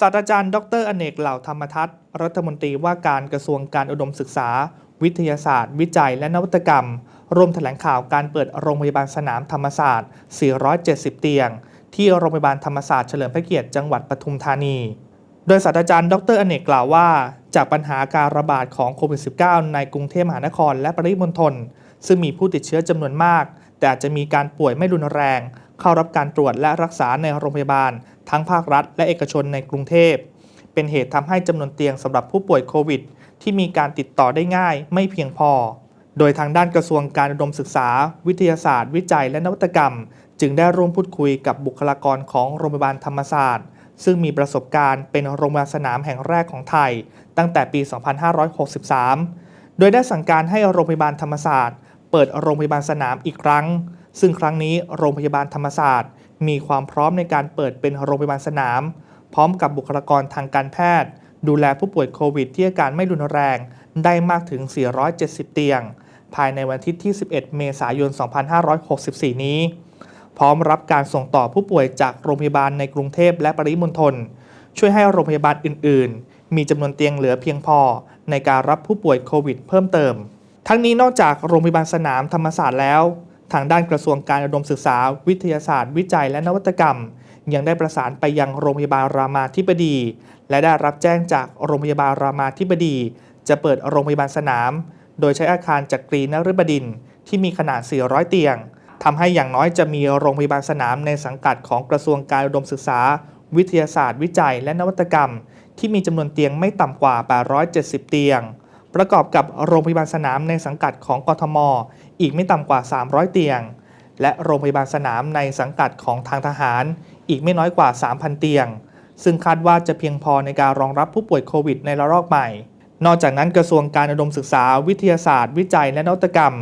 ศาสตราจารย์ ดรอเนกเหล่าธรรมทัศน์รัฐมนตรีว่าการกระทรวงการอุดมศึกษา วิทยาศาสตร์ วิจัยและนวัตกรรม ร่วมแถลงข่าวการเปิดโรงพยาบาลสนามธรรมศาสตร์ 470 เตียง ที่โรงพยาบาลธรรมศาสตร์เฉลิมพระเกียรติจังหวัดปทุมธานี โดยศาสตราจารย์ ดรอเนกกล่าวว่า จากปัญหาการระบาดของโควิด -19 ในกรุงเทพมหานครและปริมณฑลซึ่งมีผู้ติดเชื้อจำนวนมาก แต่อาจจะมีการป่วยไม่รุนแรง เข้ารับการตรวจและรักษาในโรงพยาบาล ทั้งภาครัฐ และเอกชนในกรุงเทพ เป็นเหตุทำให้จำนวนเตียงสำหรับผู้ป่วยโควิด ที่มีการติดต่อได้ง่ายไม่เพียงพอ โดยทางด้านกระทรวงการอุดมศึกษา วิทยาศาสตร์ วิจัยและนวัตกรรม จึงได้ร่วมพูดคุยกับบุคลากรของโรงพยาบาลธรรมศาสตร์ ซึ่งมีประสบการณ์เป็นโรงพยาบาลสนามแห่งแรกของไทย ตั้งแต่ปี 2563 โดยได้สั่งการให้โรงพยาบาลธรรมศาสตร์ เปิดโรงพยาบาลสนามอีกครั้ง ซึ่งครั้งนี้โรงพยาบาลธรรมศาสตร์ มีความพร้อมในการเปิดเป็นโรงพยาบาลสนาม พร้อมกับบุคลากรทางการแพทย์ ดูแลผู้ป่วยโควิดที่อาการไม่รุนแรง ได้มากถึง 470 เตียง ภายในวันที่ที่ 11 เมษายน 2564 นี้ พร้อมรับการส่งต่อผู้ป่วยจากโรงพยาบาลในกรุงเทพและปริมณฑลช่วยให้โรงพยาบาลอื่น ๆ มีจำนวนเตียงเหลือเพียงพอ ในการรับผู้ป่วยโควิด เพิ่มเติม ทั้งนี้นอกจากโรงพยาบาลสนามธรรมศาสตร์แล้ว ทางด้านกระทรวงการอุดมศึกษา วิทยาศาสตร์ วิจัยและนวัตกรรม ยังได้ประสานไปยังโรงพยาบาลรามาธิบดี และได้รับแจ้งจากโรงพยาบาลรามาธิบดี จะเปิดโรงพยาบาลสนาม โดยใช้อาคารจักรีนฤบดินที่มีขนาด 400 เตียงทำให้อย่างน้อยจะมีโรงพยาบาลสนามในสังกัดของกระทรวงการอุดมศึกษา วิทยาศาสตร์ วิจัย และนวัตกรรม ที่มีจำนวนเตียงไม่ต่ำกว่า 870 เตียง ประกอบกับโรงพยาบาลสนามในสังกัดของกทม อีกไม่ต่ำกว่า 300 เตียง และโรงพยาบาลสนามในสังกัดของทางทหาร อีกไม่น้อยกว่า 3,000 เตียง ซึ่งคาดว่าจะเพียงพอในการรองรับผู้ป่วยโควิดในระลอกใหม่ นอกจากนั้นกระทรวงการอุดมศึกษา วิทยาศาสตร์ วิจัยและนวัตกรรม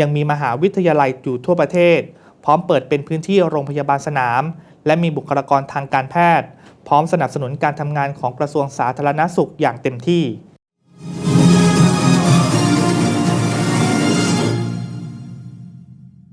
ยังมีมหาวิทยาลัยอยู่ทั่วประเทศ พร้อมเปิดเป็นพื้นที่โรงพยาบาลสนาม และมีบุคลากรทางการแพทย์ พร้อมสนับสนุนการทำงานของกระทรวงสาธารณสุขอย่างเต็มที่